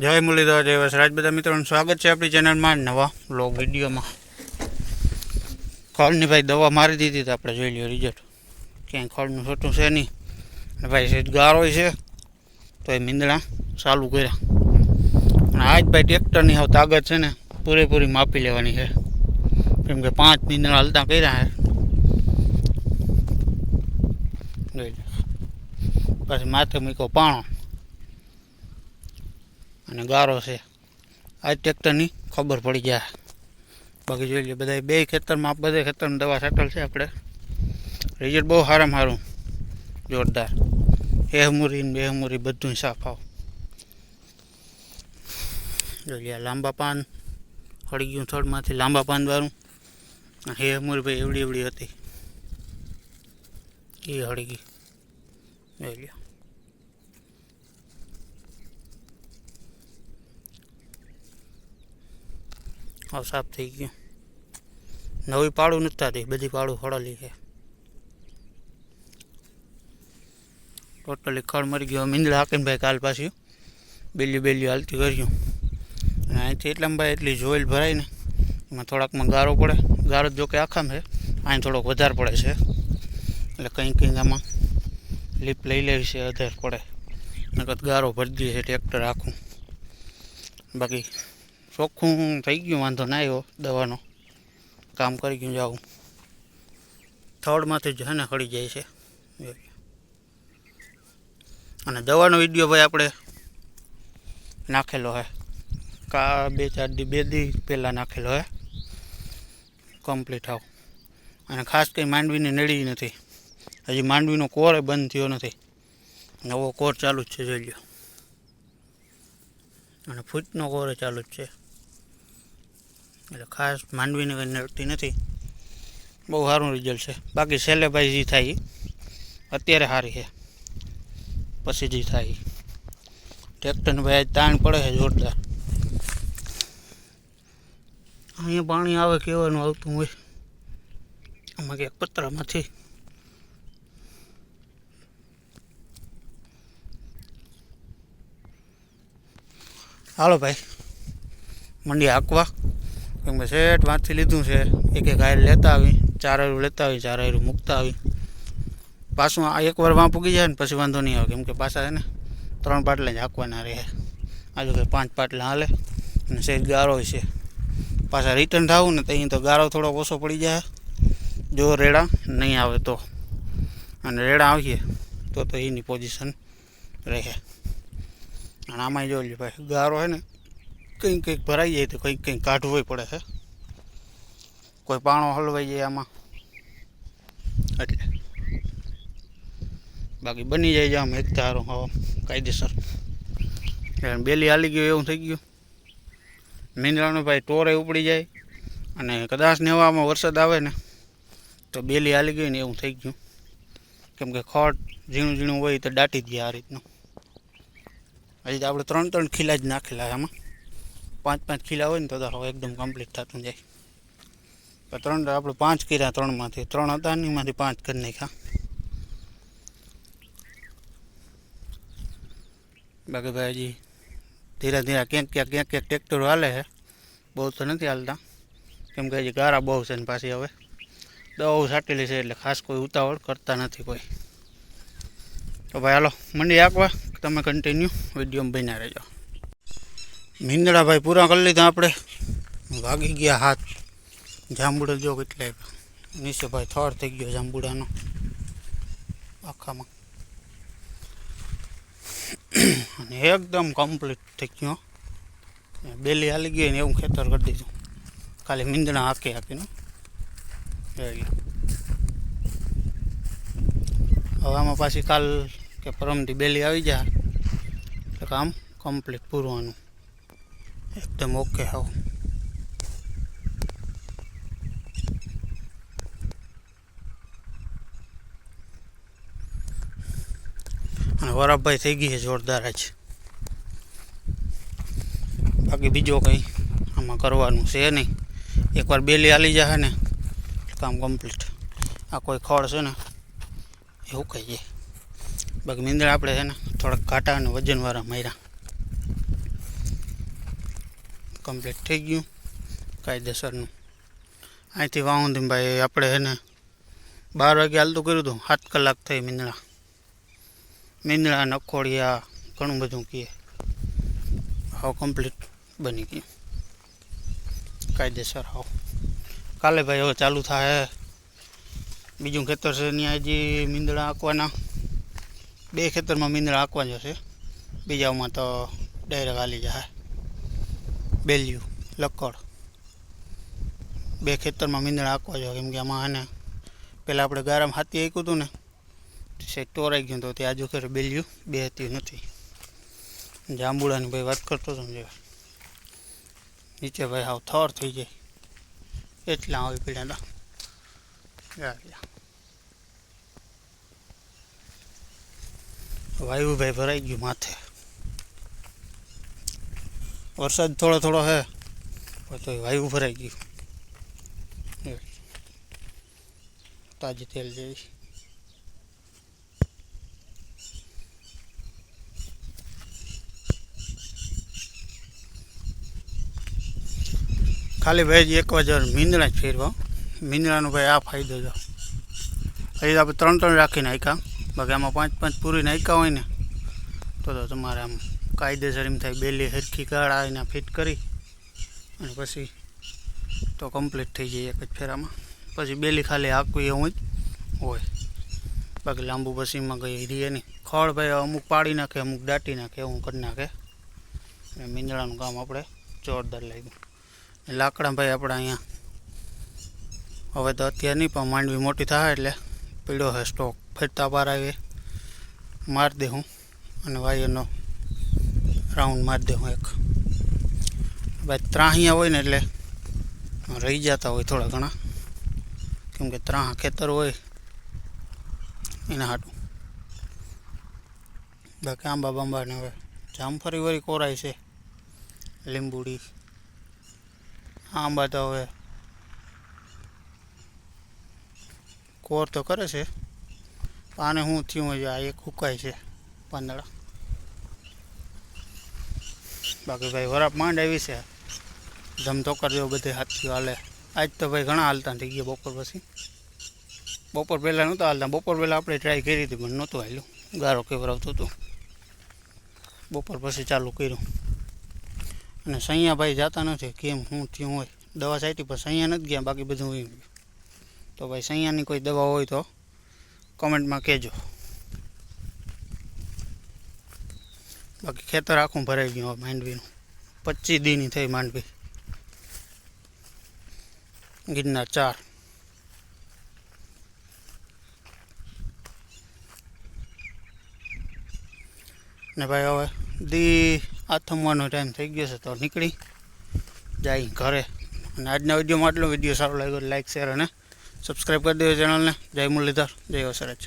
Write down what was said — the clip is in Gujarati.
જય મુરલીધર, જય વસરાજ. બધા મિત્રોનું સ્વાગત છે આપણી ચેનલમાં નવા બ્લોગ વિડીયોમાં. ખળની ભાઈ દવા મારી દીધી તો આપણે જોઈ લઈએ રિઝલ્ટ ક્યાંય ખળનું છોટું છે નહીં. અને ભાઈ સેજ ગારો છે તો એ મીંદડા ચાલુ કર્યા. અને આજ ભાઈ ટ્રેક્ટરની હવે તાકાત છે ને, પૂરેપૂરી માપી લેવાની છે. કેમ કે પાંચ મીંદડા હલતા કર્યા છે. પછી માથે મૂક્યો પાણો. અને ગારો છે. આ ટ્રેક્ટરની ખબર પડી જાય બાકી જોઈ લઈએ બધા બે ખેતરમાં બધે ખેતરમાં દવા સેટલ છે આપણે. રિઝલ્ટ બહુ સારામાં સારું જોરદાર. એહમુરી ને બેહમુરી બધું સાફ આવ. જોઈ લઈએ લાંબા પાન હળી ગયું થડમાંથી લાંબા પાન વાળું. હે હમુરી ભાઈ એવડી એવડી હતી. એ હળી ગઈ. જોઈ લ્યો. હાવ સાફ થઈ ગયું. નવી પાડું નથી થતી, બધી પાડું હળલી છે. ટોટલી ખડ મરી ગયો. મીંદડા હાકીનભાઈ કાલ પાછી બેલી બેલી હાલતી કર્યું અને અહીંથી એટલામાં એટલી જોઈલ ભરાય ને, એમાં થોડાકમાં ગારો પડે. ગારો જો કે આખામાં છે, અહીં થોડોક વધારે પડે છે. એટલે કંઈક કંઈક આમાં લીપ લઈ લેવી છે, વધારે પડે. નકર ગારો ભરી દે છે, ટ્રેક્ટર આખું. બાકી ચોખ્ખું થઈ ગયું, વાંધો ના આવ્યો દવાનો. કામ કરી ગયું જાઉં. થર્ડમાંથી જ ને હળી જાય છે. અને દવાનો વીડિયો ભાઈ આપણે નાખેલો હે. કા બે ચાર દી, બે દી પહેલાં નાખેલો હે. કમ્પ્લીટ આવ અને ખાસ કંઈ માંડવીની નડી નથી. હજી માંડવીનો કોર બંધ થયો નથી. નવો કોર ચાલુ જ છે, જોઈ લો અને ફૂટનો કોર ચાલુ જ છે. એટલે ખાસ માંડવીને કંઈ નડતી નથી. બહુ સારું રિઝલ્ટ છે. બાકી છેલ્લે ભાઈ જે થાય અત્યારે સારી છે. પછી જે થાય. ટ્રેક્ટરને ભાઈ તાણ પડે છે જોરદાર. અહીંયા પાણી આવે કેવાનું આવતું હોય. આમાં ક્યાંક પતરામાંથી. હાલો ભાઈ. મંડી હાંકવા. કે શેઠ વાંચી લીધું છે. એક એક હાયર લેતા આવી, ચાર હારું લેતા આવી, ચાર હારું મૂકતા આવી. પાછું આ એકવાર વાં પૂગી જાય ને પછી વાંધો નહીં આવે, કેમ કે પાછા છે ને ત્રણ પાટલા જ હાંકવાના રહે આજુ કે પાંચ પાટલા હાલે અને શેઠ ગારો છે. પાછા રિટર્ન થવું ને તો અહીં તો ગારો થોડો ઓછો પડી જાય. જો રેડા નહીં આવે તો. અને રેડા આવીએ તો તો એની પોઝિશન રહે. અને આમાં જોઈ લે ભાઈ, ગારો હોય ને કંઈક કંઈક ભરાઈ જાય તો કંઈક કંઈક કાઢવું પડે છે. કોઈ પાણો હલવાઈ જાય આમાં. એટલે બાકી બની જાય આમ એક ધારો હવા, કાયદેસર. બેલી હાલી ગયું, એવું થઈ ગયું. મીંદડાનો ભાઈ ટોરે ઉપડી જાય અને કદાચ નેવામાં વરસાદ આવે ને તો બેલી હાલી ગઈ ને એવું થઈ ગયું. કેમ કે ખોટ ઝીણું ઝીણું હોય તો દાટી દે આ રીતનું. હજી તો આપણે ત્રણ ત્રણ ખીલા જ નાખેલા આમાં. પાંચ પાંચ ખીલા હોય ને તો તો હવે એકદમ કમ્પ્લીટ થતું જાય. તો ત્રણ આપણે પાંચ કર્યા ત્રણમાંથી. ત્રણ હતા ને એમાંથી પાંચ કરી નાખ્યા. બાકી ભાઈ હજી ધીરે ધીરે ક્યાંક ક્યાંક ક્યાંક ક્યાંક ટ્રેક્ટરો હાલે છે. બહુ તો નથી હાલતા. કેમ કે હજી ગારા બહુ છે ને પાછી હવે. દવાઓ છાંટેલી છે એટલે ખાસ કોઈ ઉતાવળ કરતા નથી કોઈ. તો ભાઈ હાલો, મંડી આંકવા તમે કન્ટિન્યુ વિડીયોમાં બન્યા રહેજો. મીંદડા ભાઈ પૂરા કરી લીધા આપણે. વાગી ગયા હાથ. જાંબુડા જો કેટલે નીચે ભાઈ થડ થઈ ગયો જાંબુડાનો. આખામાં. અને એકદમ કમ્પ્લીટ થઈ ગયો. બેલી હાલી ગઈ ને એવું ખેતર કરી દીધું. ખાલી મીંદડા હાંકી હાંકીને. જોઈ લો હવે આમાં પાછી કાલ કે પરમથી બેલી આવી જાય. તો કામ કમ્પ્લીટ પૂરવાનું. એકદમ ઓકે હાવ અને વરાભાઈ થઈ ગઈ છે જોરદાર જ બાકી બીજો કંઈ આમાં કરવાનું છે નહીં. એકવાર બેલી હાલી જાય ને, કામ કમ્પ્લીટ આ કોઈ ખડ છે ને, એવું કહીએ. બાકી મીંદડા આપણે છે ને, થોડાક ઘાટા અને વજનવાળા માર્યા. કમ્પ્લીટ થઈ ગયું કાયદેસરનું. અહીંથી વાઉંધી ભાઈ, આપણે એને બાર વાગે હાલતું કર્યું હતું, સાત કલાક થઈ મીંદડા. મીંદડા નખોડિયા ઘણું બધું કહે હાવ કમ્પ્લીટ બની ગયું. કાયદેસર હાવ. કાલે ભાઈ હવે ચાલુ થાય. બીજું ખેતર છે, ત્યાં હજી મીંદડા આંકવાના. બે ખેતરમાં મીંદડા આંકવા જશે બીજામાં તો ડાયરેક્ટ હાલી જાય. બેલ્યું, લક્કડ. બે ખેતરમાં મીંદડા આંકવા જાય કેમ કે આમાં હે ને પહેલાં આપણે ગારામાં હાથી આંક્યું હતું ને સેટ ટોરાઈ ગયું તો તે આજુ ખેર બેલ્યું, બે હતી નથી. જાંબુડાની ભાઈ વાત કરતો હતો ને જે. નીચે ભાઈ હાવ થર થઈ જાય એટલા આવી પીડ્યા હતા વાયુભાઈ ભરાઈ ગયું માથે. વરસાદ થોડો થોડો હે તો વાયુ ભરાઈ ગયું. તાજી તેલ જેવી ખાલી ભાઈ જ એક વાર મીંદણા જ ફેરવા. મીંદણાનો ભાઈ આ ફાયદો છે. અહીં આપણે ત્રણ ત્રણ રાખીને નાખ્યા. બાકી આમાં પાંચ પાંચ પૂરી નાખ્યા હોય ને તો તમારે આમ કાયદેસર એમ થાય, બેલી હરખી ગાળા એને ફિટ કરી અને પછી તો કમ્પ્લીટ થઈ જાય એક જ ફેરામાં. પછી બેલી ખાલી હાંકવી એવું જ હોય. બાકી લાંબુ પછી એમાં કંઈ રીએ નહીં. ખળ ભાઈ અમુક પાડી નાખે, અમુક દાટી નાખે, એવું કરી નાખે. અને મીંદડાનું કામ આપણે જોરદાર લાગ્યું. લાકડા ભાઈ આપણે અહીંયા હવે તો અત્યારે નહીં, પણ માંડવી મોટી થાય એટલે પીળો હે સ્ટોક ફરતા પાર આવે મારી દે હું. અને વાયરનો રાઉન્ડ મારી દે એક. ભાઈ ત્રાહિયા હોય ને એટલે રહી જતા હોય થોડા ઘણા. કેમ કે ખેતર હોય એના હાટું. બાકી આંબા બાંબાને હવે જામફળી વળી કોરાય છે. લીંબુડી. આંબા તો હવે કોર તો કરે છે. આને શું થયું હોય આ એક હુકાય છે પાંદડા. બાકી ભાઈ વરાપ માંડ આવી છે. ધમતો કરી બધે હાથથી હાલે. આજ તો ભાઈ ઘણા હાલતા થઈ ગયા બપોર પછી. બપોર પહેલાં નહોતા હાલતા, બપોર પહેલાં આપણે ટ્રાય કરી હતી, પણ નહોતું હાલ્યું. ગારો કેવરાવતું હતું. બપોર પછી ચાલુ કર્યું. અને સૈયા ભાઈ જતા નથી, કેમ, શું થયું હોય? દવા સાઈટી પર સૈયા નથી ગયા, બાકી બધું હોય તો ભાઈ સૈયાની કોઈ દવા હોય તો કોમેન્ટમાં કહેજો. બાકી ખેતર આખું ભરાઈ ગયું માંડવીનું. પચીસ દીની થઈ માંડવી. ગિરનાર ચાર. ને ભાઈ હવે દી આથમવાનો ટાઈમ થઈ ગયો છે તો નીકળી જાય ઘરે. અને આજના વિડીયોમાં આટલો વીડિયો સારો લાગ્યો લાઈક શેર અને સબસ્ક્રાઈબ કરી દેજો ચેનલને જય મુરલીધર, જય વસરાજ